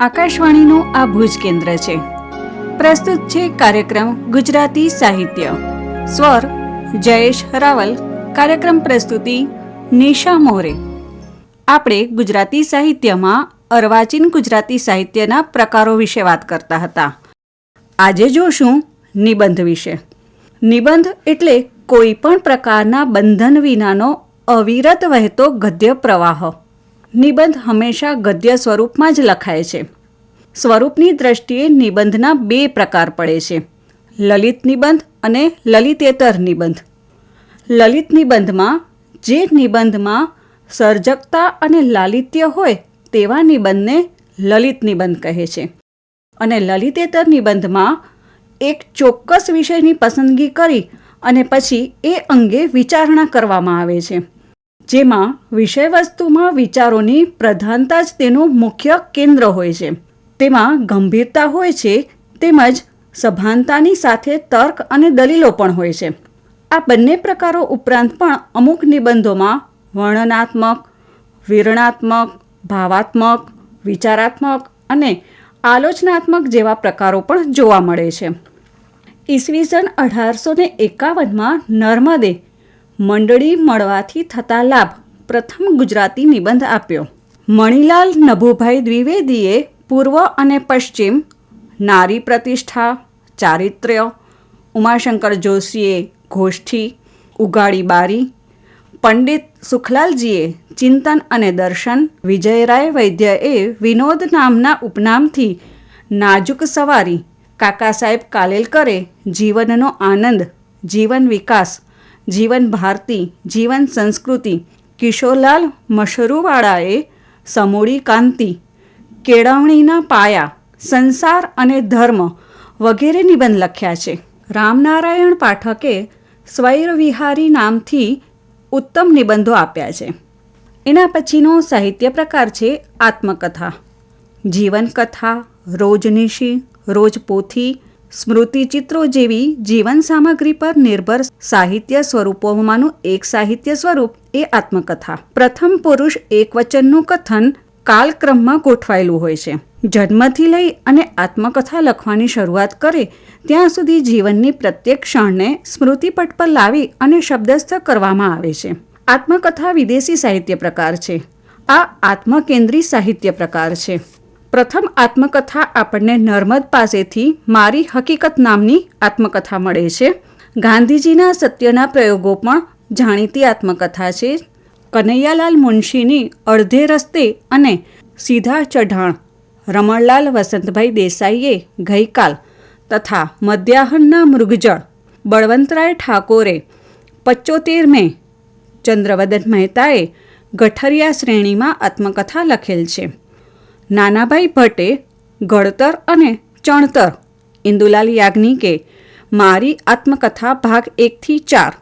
આકાશવાણીનું આ ભુજ કેન્દ્ર છે. પ્રસ્તુત છે કાર્યક્રમ ગુજરાતી સાહિત્ય. સ્વર, જયેશ રાવલ. કાર્યક્રમ પ્રસ્તુતિ, નિશા મોરે. આપણે ગુજરાતી સાહિત્યમાં અર્વાચીન ગુજરાતી સાહિત્યના પ્રકારો વિશે વાત કરતા હતા. આજે જોશું નિબંધ વિશે. નિબંધ એટલે કોઈ પણ પ્રકારના બંધન વિનાનો અવિરત વહેતો ગદ્ય પ્રવાહ. નિબંધ હંમેશા ગદ્ય સ્વરૂપમાં જ લખાય છે. સ્વરૂપની દ્રષ્ટિએ નિબંધના બે પ્રકાર પડે છે. લલિત નિબંધ અને લલિતેતર નિબંધ. લલિત નિબંધમાં જે નિબંધમાં સર્જકતા અને લાલિત્ય હોય તેવા નિબંધને લલિત નિબંધ કહે છે. અને લલિતેતર નિબંધમાં એક ચોક્કસ વિષયની પસંદગી કરી અને પછી એ અંગે વિચારણા કરવામાં આવે છે. જેમાં વિષયવસ્તુમાં વિચારોની પ્રધાનતા જ તેનું મુખ્ય કેન્દ્ર હોય છે. તેમાં ગંભીરતા હોય છે, તેમજ સભાનતાની સાથે તર્ક અને દલીલો પણ હોય છે. આ બંને પ્રકારો ઉપરાંત પણ અમુક નિબંધોમાં વર્ણનાત્મક, વિરણાત્મક, ભાવાત્મક, વિચારાત્મક અને આલોચનાત્મક જેવા પ્રકારો પણ જોવા મળે છે. ઈસવીસન અઢારસો ને એકાવનમાં નર્મદે મંડળી મળવાથી થતા લાભ. પ્રથમ ગુજરાતી નિબંધ આપ્યો. મણિલાલ નભુભાઈ દ્વિવેદીએ પૂર્વ અને પશ્ચિમ નારી પ્રતિષ્ઠા, ચારિત્ર્ય, ઉમાશંકર જોશીએ ગોષ્ઠી, ઉગાડી બારી, પંડિત સુખલાલજીએ ચિંતન અને દર્શન, વિજયરાય વૈદ્યએ વિનોદ નામના ઉપનામથી નાજુક સવારી કાકા સાહેબ કાલેલકરે જીવનનો આનંદ, જીવન વિકાસ જીવન ભારતી, જીવન સંસ્કૃતિ, કિશોરલાલ મશરૂવાળાએ સમૂળી કાંતિ, કેળવણીના પાયા, સંસાર અને ધર્મ વગેરે નિબંધ લખ્યા છે. રામનારાયણ પાઠકે સ્વૈર વિહારી નામથી ઉત્તમ નિબંધો આપ્યા છે. એના પછીનો સાહિત્ય પ્રકાર છે આત્મકથા. જીવનકથા, રોજનિશી, રોજપોથી સ્મૃતિચિત્રો જેવી જીવન સામગ્રી પર નિર્ભર સાહિત્ય સ્વરૂપોમાંનું એક સાહિત્ય સ્વરૂપ એ આત્મકથા. પ્રથમ પુરુષ એકવચનનું કથન કાલક્રમમાં ગોઠવાયેલું હોય છે. જન્મથી લઈ અને આત્મકથા લખવાની શરૂઆત કરે ત્યાં સુધી જીવનની પ્રત્યેક ક્ષણને સ્મૃતિપટ પર લાવી અને શબ્દસ્થ કરવામાં આવે છે. આત્મકથા વિદેશી સાહિત્ય પ્રકાર છે. આ આત્મકેન્દ્રી સાહિત્ય પ્રકાર છે. પ્રથમ આત્મકથા આપણને નર્મદ પાસેથી મારી હકીકત નામની આત્મકથા મળે છે. ગાંધીજીના સત્યના પ્રયોગો પણ જાણીતી આત્મકથા છે. કનૈયાલાલ મુનશીની અડધે રસ્તે અને સીધા ચઢાણ રમણલાલ વસંતભાઈ દેસાઈએ ગઈકાલ તથા મધ્યાહનના મૃગજળ બળવંતરાય ઠાકોરે પચોતેર મે ચંદ્રવદન મહેતાએ ગઠરિયા શ્રેણીમાં આત્મકથા લખેલ છે. નાનાભાઈ ભટ્ટે ગળતર અને ચણતર ઇન્દુલાલ યાજ્ઞિકે મારી આત્મકથા ભાગ એકથી ચાર.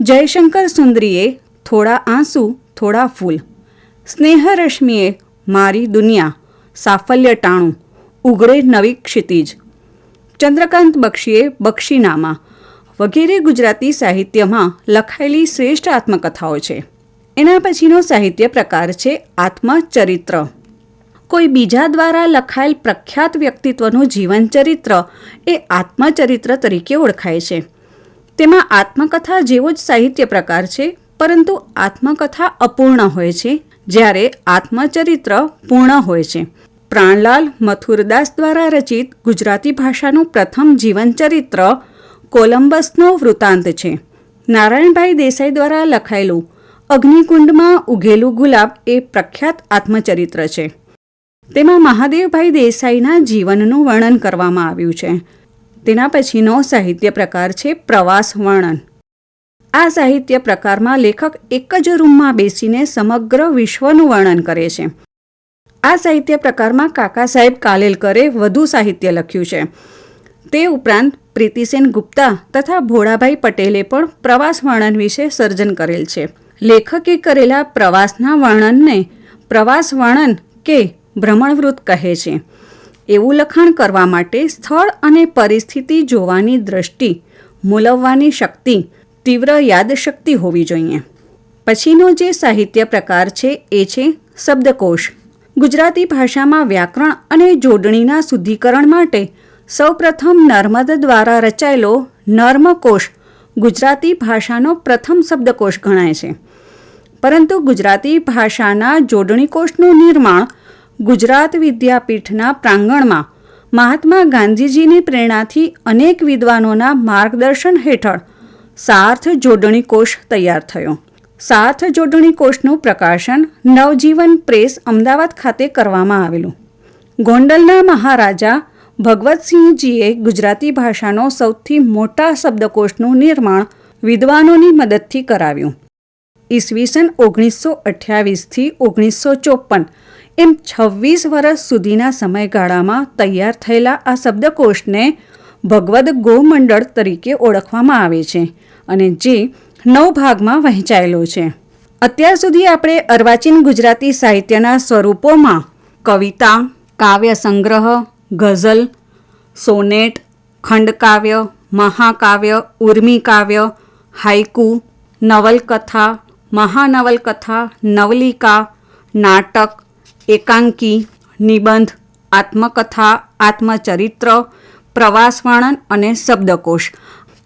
જયશંકર સુંદરીએ થોડા આંસુ, થોડા ફૂલ. સ્નેહરશ્મિએ મારી દુનિયા, સાફલ્ય ટાણું, ઉગડે નવી ક્ષિતિજ. ચંદ્રકાંત બક્ષીએ બક્ષીનામા વગેરે ગુજરાતી સાહિત્યમાં લખાયેલી શ્રેષ્ઠ આત્મકથાઓ છે. એના પછીનો સાહિત્ય પ્રકાર છે આત્મચરિત્ર. કોઈ બીજા દ્વારા લખાયેલ પ્રખ્યાત વ્યક્તિત્વનું જીવનચરિત્ર એ આત્મચરિત્ર તરીકે ઓળખાય છે. તેમાં આત્મકથા જેવો જ સાહિત્ય પ્રકાર છે, પરંતુ આત્મકથા અપૂર્ણ હોય છે, જ્યારે આત્મચરિત્ર પૂર્ણ હોય છે. પ્રાણલાલ મથુરદાસ દ્વારા રચિત ગુજરાતી ભાષાનું પ્રથમ જીવનચરિત્ર કોલંબસનો વૃત્તાંત છે. નારાયણભાઈ દેસાઈ દ્વારા લખાયેલું અગ્નિકુંડમાં ઉગેલું ગુલાબ એ પ્રખ્યાત આત્મચરિત્ર છે. તેમાં મહાદેવભાઈ દેસાઈના જીવનનું વર્ણન કરવામાં આવ્યું છે. તેના પછીનો સાહિત્ય પ્રકાર છે પ્રવાસ વર્ણન. આ સાહિત્ય પ્રકારમાં લેખક એક જ રૂમમાં બેસીને સમગ્ર વિશ્વનું વર્ણન કરે છે. આ સાહિત્ય પ્રકારમાં કાકા સાહેબ કાલેલકરે વધુ સાહિત્ય લખ્યું છે. તે ઉપરાંત પ્રીતિસેન ગુપ્તા તથા ભોળાભાઈ પટેલે પણ પ્રવાસ વર્ણન વિશે સર્જન કરેલ છે. લેખકે કરેલા પ્રવાસના વર્ણનને પ્રવાસ વર્ણન કે ભ્રમણવૃત્ત કહે છે. એવું લખાણ કરવા માટે સ્થળ અને પરિસ્થિતિ જોવાની દ્રષ્ટિ, મૂલવવાની શક્તિ, તીવ્ર યાદશક્તિ હોવી જોઈએ. પછીનો જે સાહિત્ય પ્રકાર છે એ છે શબ્દકોશ. ગુજરાતી ભાષામાં વ્યાકરણ અને જોડણીના શુદ્ધિકરણ માટે સૌપ્રથમ નર્મદ દ્વારા રચાયેલો નર્મકોશ ગુજરાતી ભાષાનો પ્રથમ શબ્દકોશ ગણાય છે. પરંતુ ગુજરાતી ભાષાના જોડણીકોષનું નિર્માણ ગુજરાત વિદ્યાપીઠના પ્રાંગણમાં મહાત્મા ગાંધીજીની પ્રેરણાથી અનેક વિદ્વાનોના માર્ગદર્શન હેઠળ સાર્થ જોડણી કોષ તૈયાર થયો. સાર્થ જોડણી કોષનું પ્રકાશન નવજીવન પ્રેસ અમદાવાદ ખાતે કરવામાં આવેલું. ગોંડલના મહારાજા ભગવતસિંહજીએ ગુજરાતી ભાષાનો સૌથી મોટા શબ્દકોશનું નિર્માણ વિદ્વાનોની મદદથી કરાવ્યું. ઈસવીસન ઓગણીસો અઠ્યાવીસથી ઓગણીસો ચોપન એમ છવ્વીસ વર્ષ સુધીના સમયગાળામાં તૈયાર થયેલા આ શબ્દકોશને ભગવદ ગોમંડળ તરીકે ઓળખવામાં આવે છે અને જે નવ ભાગમાં વહેંચાયેલો છે. અત્યાર સુધી આપણે અર્વાચીન ગુજરાતી સાહિત્યના સ્વરૂપોમાં કવિતા, કાવ્ય સંગ્રહ, ગઝલ, સોનેટ, ખંડકાવ્ય, મહાકાવ્ય, ઉર્મી કાવ્ય હાઇકુ નવલકથા, મહાનવલકથા, નવલિકા, નાટક એકાંકી, નિબંધ, આત્મકથા, આત્મચરિત્ર પ્રવાસ વર્ણન અને શબ્દકોશ.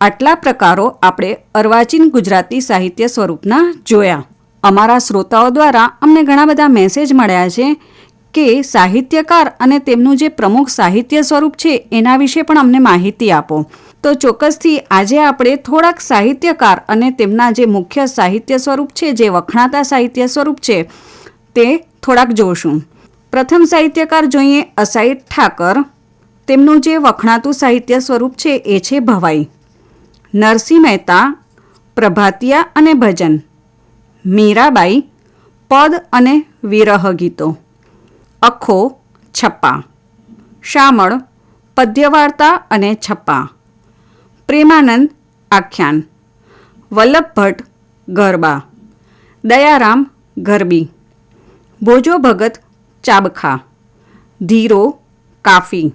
આટલા પ્રકારો આપણે અર્વાચીન ગુજરાતી સાહિત્ય સ્વરૂપના જોયા. અમારા શ્રોતાઓ દ્વારા અમને ઘણા બધા મેસેજ મળ્યા છે કે સાહિત્યકાર અને તેમનું જે પ્રમુખ સાહિત્ય સ્વરૂપ છે એના વિશે પણ અમને માહિતી આપો. તો ચોક્કસથી આજે આપણે થોડાક સાહિત્યકાર અને તેમના જે મુખ્ય સાહિત્ય સ્વરૂપ છે, જે વખણાતા સાહિત્ય સ્વરૂપ છે તે થોડાક જોશું. પ્રથમ સાહિત્યકાર જોઈએ અસાઈ ઠાકર. તેમનું જે વખણાતું સાહિત્ય સ્વરૂપ છે એ છે ભવાઈ. નરસિંહ મહેતા, પ્રભાતિયા અને ભજન. મીરાબાઈ, પદ અને વિરહ ગીતો. અખો, છપ્પા. શામળ, પદ્યવાર્તા અને છપ્પા. પ્રેમાનંદ, આખ્યાન. વલ્લભ ભટ્ટ, ગરબા. દયારામ, ગરબી. ભોજો ભગત ચાબખા, ધીરો કાફી.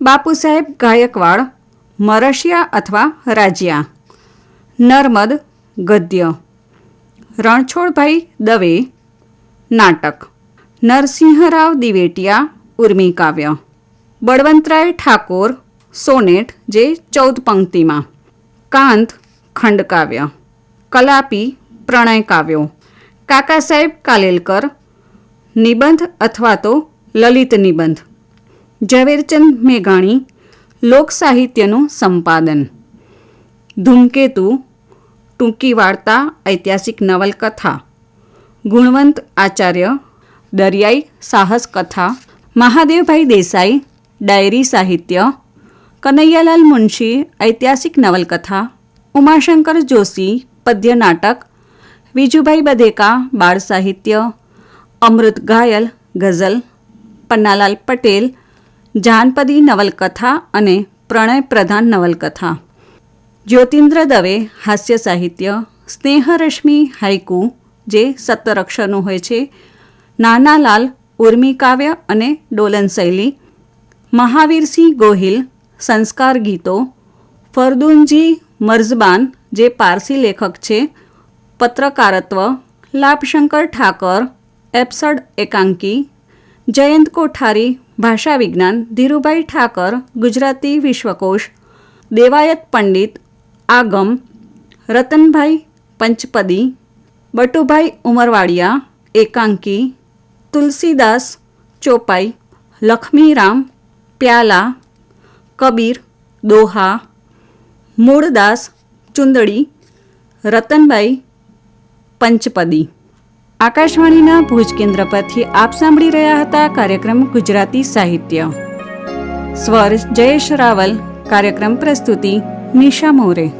બાપુ સાહેબ ગાયકવાડ મરશિયા અથવા રાજ્યા. નર્મદ ગદ્ય. રણછોડભાઈ દવે નાટક. નરસિંહરાવ દિવેટિયા, ઉર્મી કાવ્ય. બળવંતરાય ઠાકોર, સોનેટ જે ચૌદ પંક્તિમાં. કાંત ખંડકાવ્ય. કલાપી પ્રણય કાવ્યો. કાકા સાહેબ કાલેલકર નિબંધ અથવા તો લલિત નિબંધ. ઝવેરચંદ મેઘાણી, લોક સાહિત્યનું સંપાદન. ધૂમકેતુ, ટૂંકી વાર્તા, ઐતિહાસિક નવલકથા. ગુણવંત આચાર્ય, દરિયાઈ સાહસ કથા મહાદેવભાઈ દેસાઈ, ડાયરી સાહિત્ય. કનૈયાલાલ મુનશી, ઐતિહાસિક નવલકથા. ઉમાશંકર જોશી પદ્ય નાટક વિજુભાઈ બધેકા બાળ સાહિત્ય. અમૃત ઘાયલ ગઝલ, પન્નાલાલ પટેલ, જાનપદી નવલકથા અને પ્રણય પ્રધાન નવલકથા. જ્યોતિન્દ્ર દવે હાસ્ય સાહિત્ય, સ્નેહરશ્મિ હાઇકુ, જે સત્તર અક્ષરનું હોય છે, નાનાલાલ ઉર્મી કાવ્ય અને ડોલન શૈલી, મહાવીરસિંહ ગોહિલ સંસ્કાર ગીતો, ફરદુનજી મર્ઝબાન, જે પારસી લેખક છે, પત્રકારત્વ, લાભશંકર ઠાકર એપ્સડ એકાંકી, જયંત કોઠારી, ભાષા વિજ્ઞાન, ધીરુભાઈ ઠાકર, ગુજરાતી વિશ્વકોશ, દેવાયત પંડિત, આગમ, રતનભાઈ પંચપદી, બટુભાઈ ઉમરવાડિયા, એકાંકી, તુલસીદાસ ચોપાઈ લક્ષ્મીરામ પ્યાલા, કબીર, દોહા, મૂળદાસ, ચુંદડી, રતનભાઈ પંચપદી. આકાશવાણીના ભુજ કેન્દ્ર પરથી આપ સાંભળી રહ્યા હતા કાર્યક્રમ ગુજરાતી સાહિત્ય. સ્વર જયેશ રાવલ, કાર્યક્રમ પ્રસ્તુતિ નિશા મોરે.